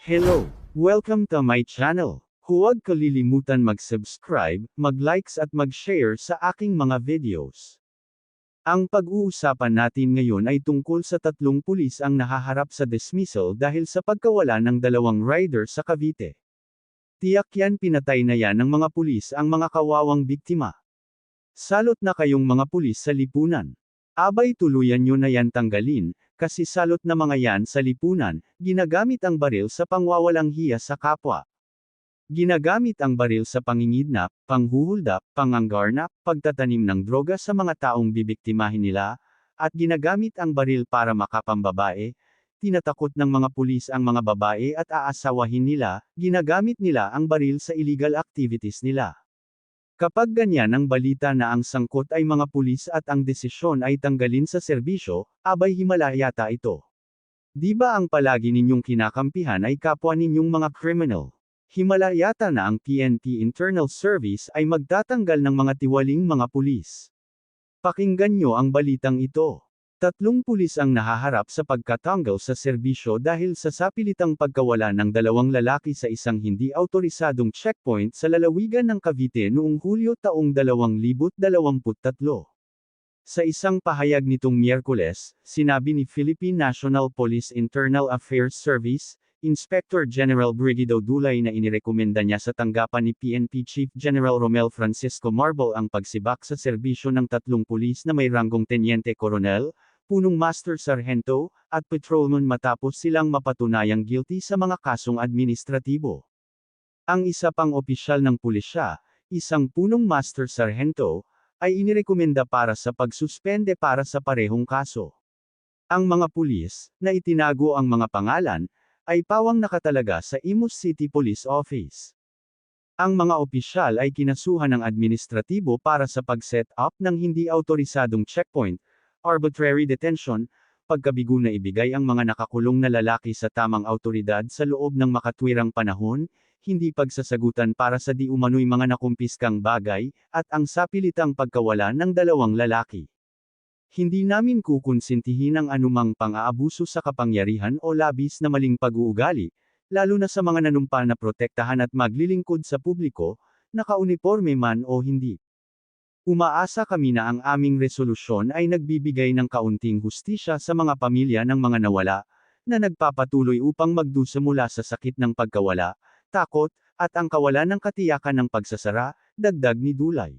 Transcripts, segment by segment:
Hello! Welcome to my channel. Huwag kalilimutan mag-subscribe, mag-likes at mag-share sa aking mga videos. Ang pag-uusapan natin ngayon ay tungkol sa tatlong pulis ang nahaharap sa dismissal dahil sa pagkawala ng dalawang rider sa Cavite. Tiyak yan pinatay na yan ng mga pulis ang mga kawawang biktima. Salot na kayong mga pulis sa lipunan. Abay tuluyan nyo na yan tanggalin, kasi salot na mga yan sa lipunan, ginagamit ang baril sa pangwawalang hiya sa kapwa. Ginagamit ang baril sa pangingidnap, panghuhulda, panganggarnap, pagtatanim ng droga sa mga taong bibiktimahin nila, at ginagamit ang baril para makapambabae, tinatakot ng mga pulis ang mga babae at aasawahin nila, ginagamit nila ang baril sa illegal activities nila. Kapag ganyan ang balita na ang sangkot ay mga pulis at ang desisyon ay tanggalin sa serbisyo, abay himala yata ito. Di ba ang palagi ninyong kinakampihan ay kapwa ninyong mga criminal? Himala yata na ang PNP Internal Service ay magtatanggal ng mga tiwaling mga pulis. Pakinggan nyo ang balitang ito. Tatlong pulis ang nahaharap sa pagkatanggal sa serbisyo dahil sa sapilitang pagkawala ng dalawang lalaki sa isang hindi autorisadong checkpoint sa lalawigan ng Cavite noong Hulyo taong 2023. Sa isang pahayag nitong Miyerkules, sinabi ni Philippine National Police Internal Affairs Service, Inspector General Brigido Dulay na inirekomenda niya sa tanggapan ni PNP Chief General Romel Francisco Marble ang pagsibak sa serbisyo ng tatlong pulis na may ranggong Tenyente Coronel, punong Master Sargento, at Patrolman matapos silang mapatunayang guilty sa mga kasong administratibo. Ang isa pang opisyal ng pulisya, isang punong Master Sargento, ay inirekomenda para sa pagsuspende para sa parehong kaso. Ang mga pulis, na itinago ang mga pangalan, ay pawang nakatalaga sa Imus City Police Office. Ang mga opisyal ay kinasuhan ng administratibo para sa pag-set up ng hindi autorisadong checkpoint, arbitrary detention, pagkabigo na ibigay ang mga nakakulong na lalaki sa tamang autoridad sa loob ng makatwirang panahon, hindi pagsasagutan para sa di umano'y mga nakumpiskang bagay, at ang sapilitang pagkawala ng dalawang lalaki. Hindi namin kukonsintihin ang anumang pang-aabuso sa kapangyarihan o labis na maling pag-uugali, lalo na sa mga nanumpa na protektahan at maglilingkod sa publiko, nakauniforme man o hindi. Umaasa kami na ang aming resolusyon ay nagbibigay ng kaunting hustisya sa mga pamilya ng mga nawala, na nagpapatuloy upang magdusa mula sa sakit ng pagkawala, takot, at ang kawalan ng katiyakan ng pagsasara, dagdag ni Dulay.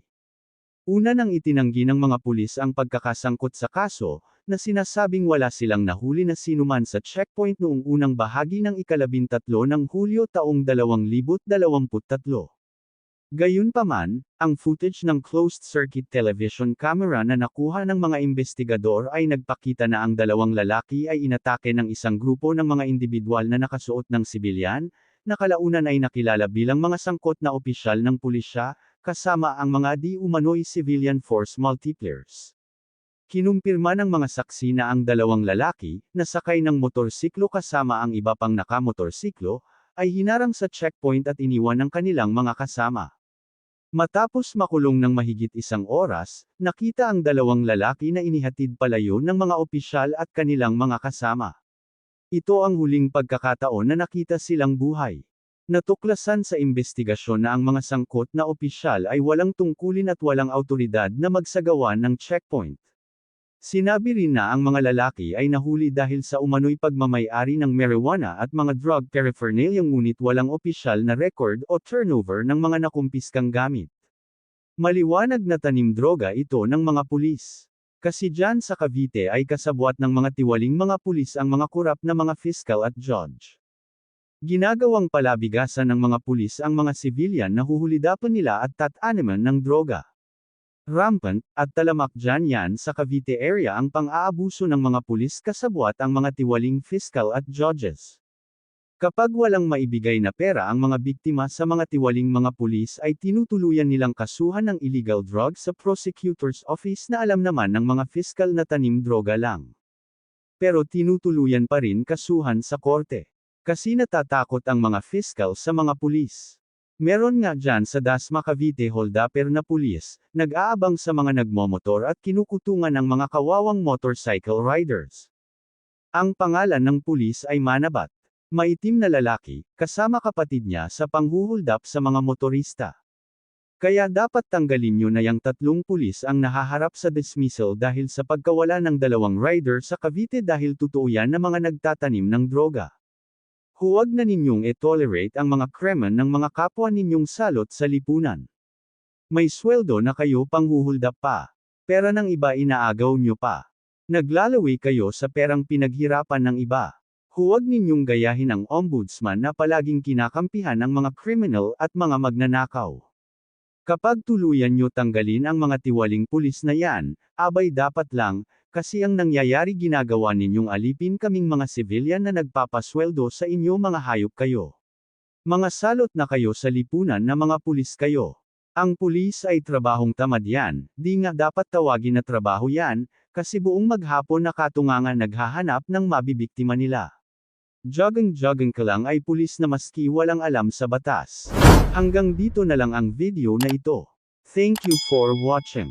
Una nang itinanggi ng mga pulis ang pagkakasangkot sa kaso, na sinasabing wala silang nahuli na sinuman sa checkpoint noong unang bahagi ng ikalabintatlo ng Hulyo taong 2023. Gayunpaman, ang footage ng closed-circuit television camera na nakuha ng mga investigador ay nagpakita na ang dalawang lalaki ay inatake ng isang grupo ng mga individual na nakasuot ng sibilyan, na kalaunan ay nakilala bilang mga sangkot na opisyal ng pulisya, kasama ang mga di umano'y civilian force multipliers. Kinumpirma ng mga saksi na ang dalawang lalaki, na sakay ng motorsiklo kasama ang iba pang nakamotorsiklo, ay hinarang sa checkpoint at iniwan ng kanilang mga kasama. Matapos makulong ng mahigit isang oras, nakita ang dalawang lalaki na inihatid palayo ng mga opisyal at kanilang mga kasama. Ito ang huling pagkakataon na nakita silang buhay. Natuklasan sa investigasyon na ang mga sangkot na opisyal ay walang tungkulin at walang autoridad na magsagawa ng checkpoint. Sinabi rin na ang mga lalaki ay nahuli dahil sa umano'y pagmamayari ng marijuana at mga drug paraphernalia ngunit walang opisyal na record o turnover ng mga nakumpiskang gamit. Maliwanag na tanim droga ito ng mga pulis. Kasi dyan sa Cavite ay kasabwat ng mga tiwaling mga pulis ang mga kurap na mga fiscal at judge. Ginagawang palabigasan ng mga pulis ang mga civilian na huhulidapan nila at tataniman ng droga. Rampant, at talamak dyan yan sa Cavite area ang pang-aabuso ng mga pulis kasabwat ang mga tiwaling fiscal at judges. Kapag walang maibigay na pera ang mga biktima sa mga tiwaling mga pulis ay tinutuluyan nilang kasuhan ng illegal drugs sa prosecutor's office na alam naman ng mga fiscal na tanim droga lang. Pero tinutuluyan pa rin kasuhan sa korte. Kasi natatakot ang mga fiscal sa mga pulis. Meron nga dyan sa Dasma Cavite holdapper na pulis, nag-aabang sa mga nagmomotor at kinukutungan ng mga kawawang motorcycle riders. Ang pangalan ng pulis ay Manabat. Maitim na lalaki, kasama kapatid niya sa panghuhuldap sa mga motorista. Kaya dapat tanggalin nyo na yung tatlong pulis ang nahaharap sa dismissal dahil sa pagkawala ng dalawang rider sa Cavite dahil totoo yan na mga nagtatanim ng droga. Huwag na ninyong e-tolerate ang mga kremen ng mga kapwa ninyong salot sa lipunan. May sweldo na kayo panghuhuldap pa. Pera ng iba inaagaw nyo pa. Naglalawi kayo sa perang pinaghirapan ng iba. Huwag ninyong gayahin ang ombudsman na palaging kinakampihan ng mga criminal at mga magnanakaw. Kapag tuluyan nyo tanggalin ang mga tiwaling pulis na yan, abay dapat lang, kasi ang nangyayari ginagawa ninyong alipin kaming mga civilian na nagpapasweldo sa inyo mga hayop kayo. Mga salot na kayo sa lipunan na mga pulis kayo. Ang pulis ay trabahong tamad yan, di nga dapat tawagin na trabaho yan, kasi buong maghapon na katungangan naghahanap ng mabibiktima nila. Jogging-jogging ka lang ay pulis na maski walang alam sa batas. Hanggang dito na lang ang video na ito. Thank you for watching.